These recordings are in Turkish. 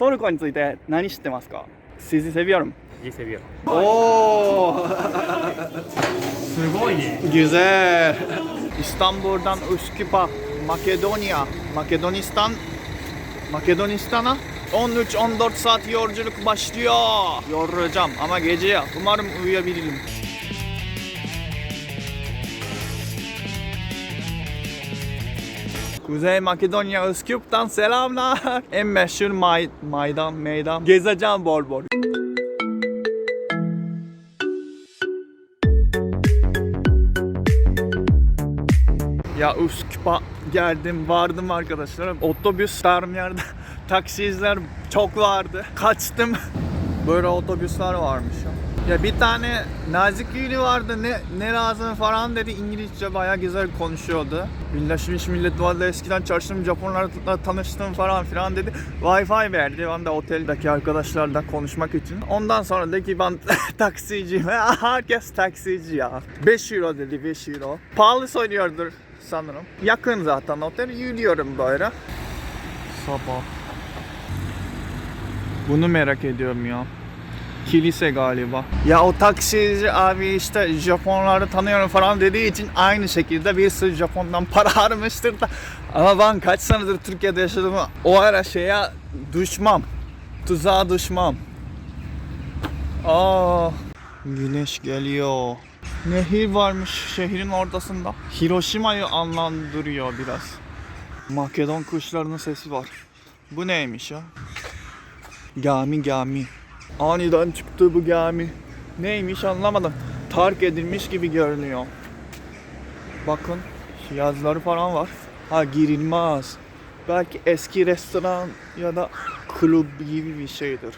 トルコについて何知ってますか Sizi seviyorum. Sizi seviyorum. Oo, すごいね。 güzel. İstanbul'dan Üsküp'e, Makedonya, Makedonistan, Makedonistan'a 13-14 saat yolculuk başlıyor. Yorulacağım ama gece ya. Umarım uyuyabilirim. Kuzey Makedonya Üsküp'ten selamlar. En meşhur may maydan, meydan. Gezeceğim bol bol. Ya Üsküp'e geldim vardım arkadaşlar. Otobüs yerde taksiciler çok vardı. Kaçtım. Böyle otobüsler varmış ya. Ya bir tane nazik yürü vardı ne ne lazım falan dedi İngilizce bayağı güzel konuşuyordu. Birleşmiş Milletler'de eskiden çalıştığım Japonlarla tanıştım falan filan dedi. Wi-Fi verdi. Ben de oteldeki arkadaşlarla konuşmak için. Ondan sonra dedi ki ben taksiciyim. Herkes taksici ya. 5 euro dedi 5 euro. Pahalı söylüyordur sanırım. Yakın zaten otel. Yürüyorum böyle. Sabah. Bunu merak ediyorum ya. Kilise galiba. Ya o taksici abi işte Japonları tanıyorum falan dediği için aynı şekilde bir sürü Japon'dan para harcamıştır da. Ama ben kaç senedir Türkiye'de yaşadım o ara şeye düşmem. Tuzağa düşmem. Aa, güneş geliyor. Nehir varmış şehrin ortasında. Hiroşima'yı anlandırıyor biraz. Makedon kuşlarının sesi var. Bu neymiş ya? Gami gami. Aniden çıktı bu gami. Neymiş anlamadım. Terk edilmiş gibi görünüyor. Bakın yazıları falan var. Ha girilmez. Belki eski restoran ya da kulüp gibi bir şeydir.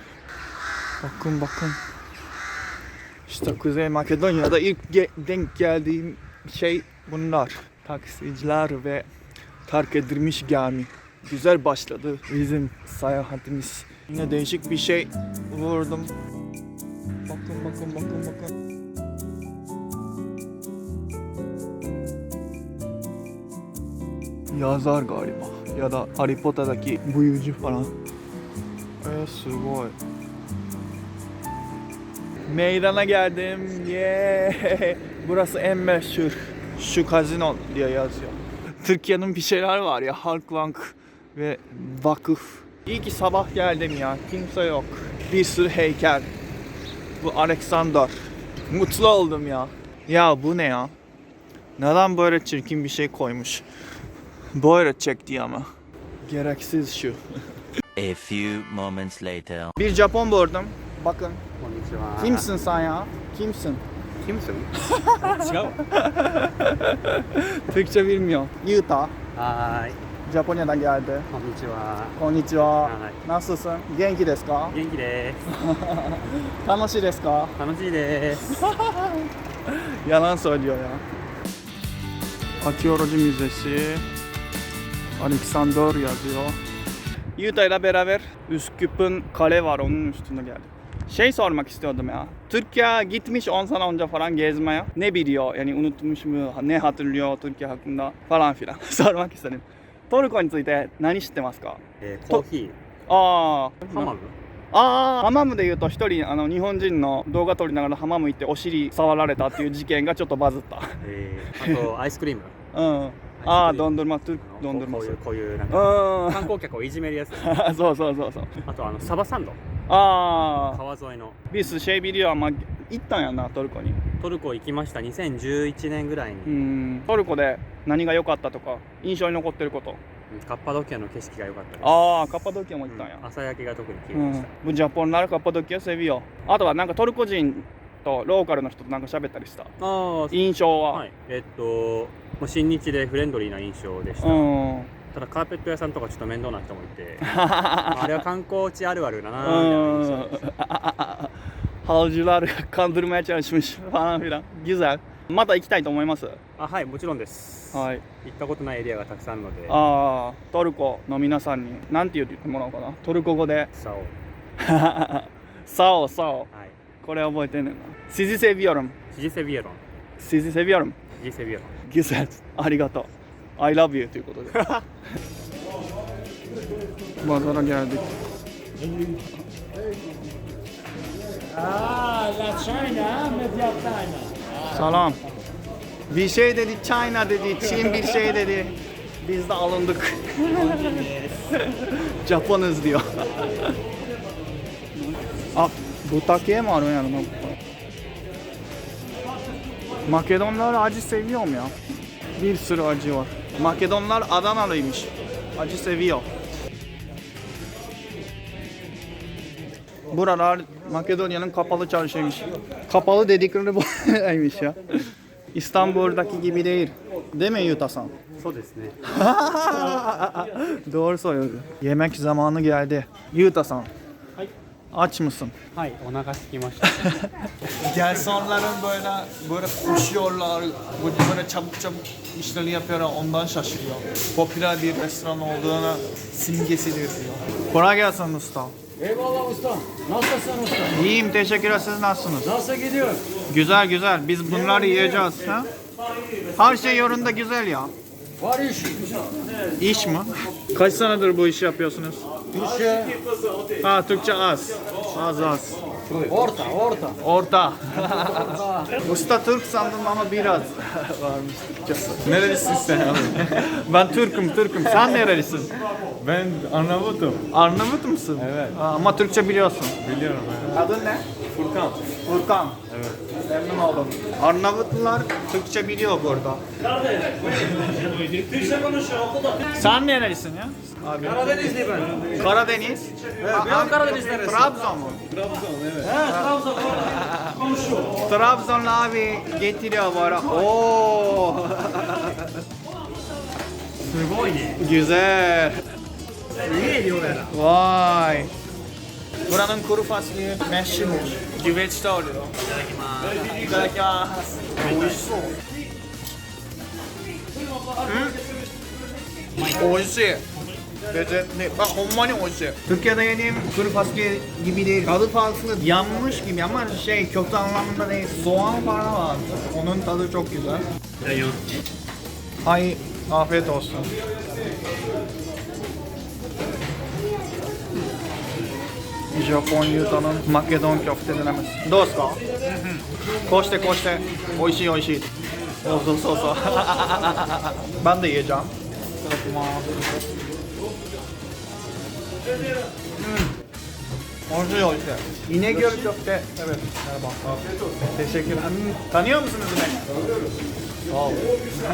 Bakın bakın. İşte Kuzey Makedonya'da ilk ge- denk geldiğim şey bunlar. Taksiciler ve terk edilmiş gemi. Güzel başladı bizim seyahatimiz. Yine değişik bir şey vurdum. Bakın bakın bakın bakın. Yazar galiba. Ya da Harry Potter'daki büyücü falan. Eee sugoi. Meydana geldim. Yeah. Burası en meşhur. Şu kazino diye yazıyor. Türkiye'nin bir şeyler var ya. Halkbank ve vakıf İyi ki sabah geldim ya. Kimse yok. Bir sürü heykel. Bu Alexander. Mutlu oldum ya. Ya bu ne ya? Neden böyle çirkin bir şey koymuş? Böyle çekti ama. Gereksiz şu. A few moments later. Bir Japon gördüm. Bakın. Kimsin sen ya? Kimsin? Kimsin? Türkçe bilmiyor. Yuta. Hi. ya? Kimsin? キムスン違う。 Türkçe bilmiyor. Yuta. はーい。 Japonya'dan geldi. こんにちは。 Konnichiwa. はい。 Nasılsın? Genki desu ka? 元気です。 Tanoshi desu ka? 楽しいです。 Yalan söylüyor ya. Arkeoloji Müzesi. Alexander yazıyor. Yuta ile beraber Üsküp'ün kale var onun üstüne geldik. Şey sormak istiyordum ya. Türkiye gitmiş 10 sene önce falan gezmeye. Ne biliyor? Yani unutmuş mu? Ne hatırlıyor Türkiye hakkında? Falan filan. sormak istedim. トルコについて何知ってますか？えー、コーヒああー、ハマム。ああハマムで言うと一人あの日本人の動画撮りながらハマム行ってお尻触られたっていう事件がちょっとバズった。えー、あと アイスクリーム。うん。ああドンドルマトゥドンドルマこういうこういうなんうかん。観光客をいじめるやつ。そうそうそうそう。あとあのサバサンド。ああ川沿いの。ビスシェイビリアまあ行ったんやなトルコに。トルコ行きました。2011年ぐらいに、うん。トルコで何が良かったとか印象に残ってること。カッパドキアの景色が良かったです。ああカッパドキアも行ったんや。うん朝焼けが特に綺うん麗でした。ジャポンならカッパドキアセビオ。あとはなんかトルコ人とローカルの人となんか喋ったりした。ああ、印象は、はい。えっと、もう親日でフレンドリーな印象でした。うん。ただカーペット屋さんとかちょっと面倒な人もいて。まああれは観光地あるあるだなみたいな印象でした Halcılar kandırmaya çalışmış falan filan. Güzel. Mata 行きたいと思います？あはいもちろんです、はい。行ったことないエリアがたくさんあるのでああ、トルコの皆さんに何て言ってもらおうかな。トルコ語で。さおサオ サオ。はいこれ覚えてんねんな。シジセビオルム。シジセビエロンシジセビオルム。シジセビエロン Güzel. ありがとう。I love you ということで。Pazara geldik. Ah, la China, Mediatana. Salam. Bir şey dedi, China dedi, Çin bir şey dedi. Biz de alındık. Japonuz diyor. Aa, bu takiye mi var mı yanıma? Makedonlar acı seviyor mu ya? Bir sürü acı var. Makedonlar Adanalıymış. Acı seviyor. Buralar Makedonya'nın kapalı çarşıymış. Kapalı dedikleri buymuş ya. İstanbul'daki gibi değil. Değil mi Yuta-san? そうですね Doğru söylüyor. Yemek zamanı geldi. Yuta-san. Aç mısın? はいお腹空きました Garsonların böyle böyle koşuyorlar, böyle böyle çabuk çabuk işleri yapıyorlar ondan şaşırıyor. Popüler bir restoran olduğuna simgesidir diyor. Kolay gelsin usta. Eyvallah usta. Nasılsın usta? İyiyim teşekkürler siz nasılsınız? Nasıl gidiyor? Güzel güzel biz bunları yiyeceğiz. Ha? Her şey yolunda güzel ya. Var iş. İş mi? Kaç senedir bu işi yapıyorsunuz? İşe Ha Türkçe az. Az az. Orta, orta. Orta. Usta Türk sandım ama biraz varmış Türkçesi. Nerelisin sen abi? ben Türk'üm Türk'üm. Sen nerelisin? Ben Arnavut'um. Arnavut musun? Evet. ama Türkçe biliyorsun. Biliyorum. Adın ne? Furkan. Furkan. Evet. Memnun oldum. Arnavutlular Türkçe biliyor burada. Sen nerelisin ya? Abi. Karadenizli ben. Karadeniz. Evet, ben Karadeniz neresi? Trabzon mu? Trabzon evet. He, Trabzon. Trabzonlu abi getiriyor bana. Oo. Güzel. Vay. Buranın kuru fasulye meşhurmuş. Güveçte oluyor. İtadakimasu. Oishou. Hmm. Oishii. Lezzetli. Bak hommani oishii. Türkiye'de yediğim kuru fasulye gibi değil. Tadı farklı. Yanmış gibi ama şey köfte anlamında değil. Soğan falan var. Onun tadı çok güzel. Ay afiyet olsun. Japon Yuta'nın Makedon köfte denemesi. Doğru mu? Koşte koşte. Oishii oishii. Oh, so, so, so. ben de yiyeceğim. Orada yok işte. İnegöl köfte. Evet. Merhaba. Teşekkürler. Hmm. Tanıyor musunuz beni? Tanıyorum. Sağ ol.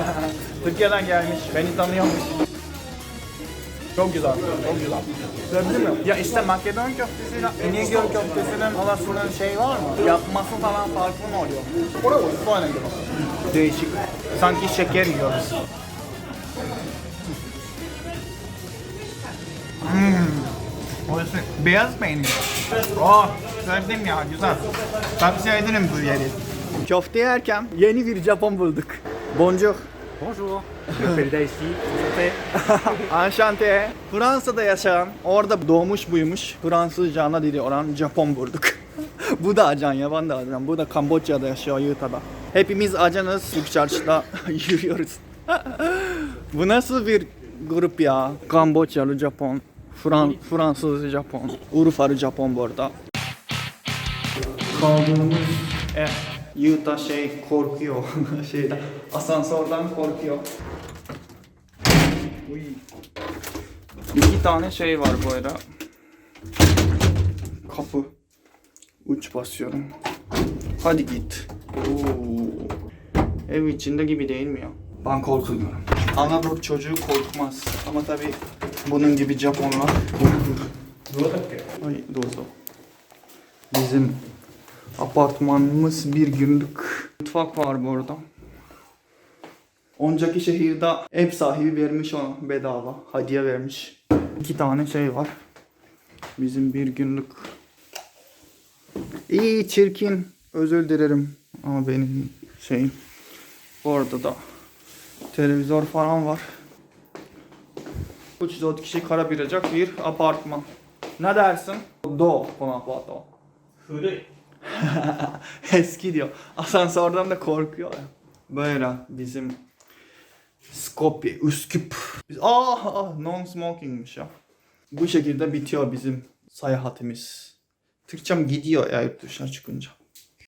Türkiye'den gelmiş. Beni tanıyormuş. Çok güzel, çok güzel. Sevdin mi? Ya işte Makedon köftesiyle İnegöl köftesinin arasında şey var mı? Yapması falan farklı mı oluyor? Orada o gibi. Değişik. Sanki şeker yiyoruz. Hmm. Orası beyaz peynir. Oh, sevdim ya, güzel. Tavsiye ederim bu yeri. Köfte yerken yeni bir Japon bulduk. Bonjour. Bonjour m'appelle Daisy Anşante. Fransa'da yaşayan, orada doğmuş büyümüş, Fransızca ana dili olan Japon bulduk. bu da acan ya, ben de acan. Bu da Kamboçya'da yaşıyor, Utah'da. Hepimiz acanız, Türk çarşıda yürüyoruz. bu nasıl bir grup ya? Kamboçyalı Japon, Fran Fransız Japon, Urfalı Japon bu arada. Kaldığımız ev. Utah şey korkuyor şeyden asansörden korkuyor. Uy. İki tane şey var bu arada. Kapı. Uç basıyorum. Hadi git. Oo. Ev içinde gibi değil mi ya? Ben korkuyorum. Anadolu çocuğu korkmaz. Ama tabi bunun gibi Japonlar korkur. Ay doğru. Bizim apartmanımız bir günlük mutfak var bu arada. Önceki şehirde ev sahibi vermiş ona bedava. Hediye vermiş. İki tane şey var. Bizim bir günlük. İyi çirkin. Özür dilerim. Ama benim şeyim. Bu arada da televizyon falan var. 3-4 kişi kalabilecek bir apartman. Ne dersin? Do konaklato. Eski diyor. Asansörden de korkuyor. Böyle bizim Skopje, Üsküp. Biz- Aa, aa non smokingmiş ya. Bu şekilde bitiyor bizim seyahatimiz. Türkçem gidiyor ya yurt dışına çıkınca.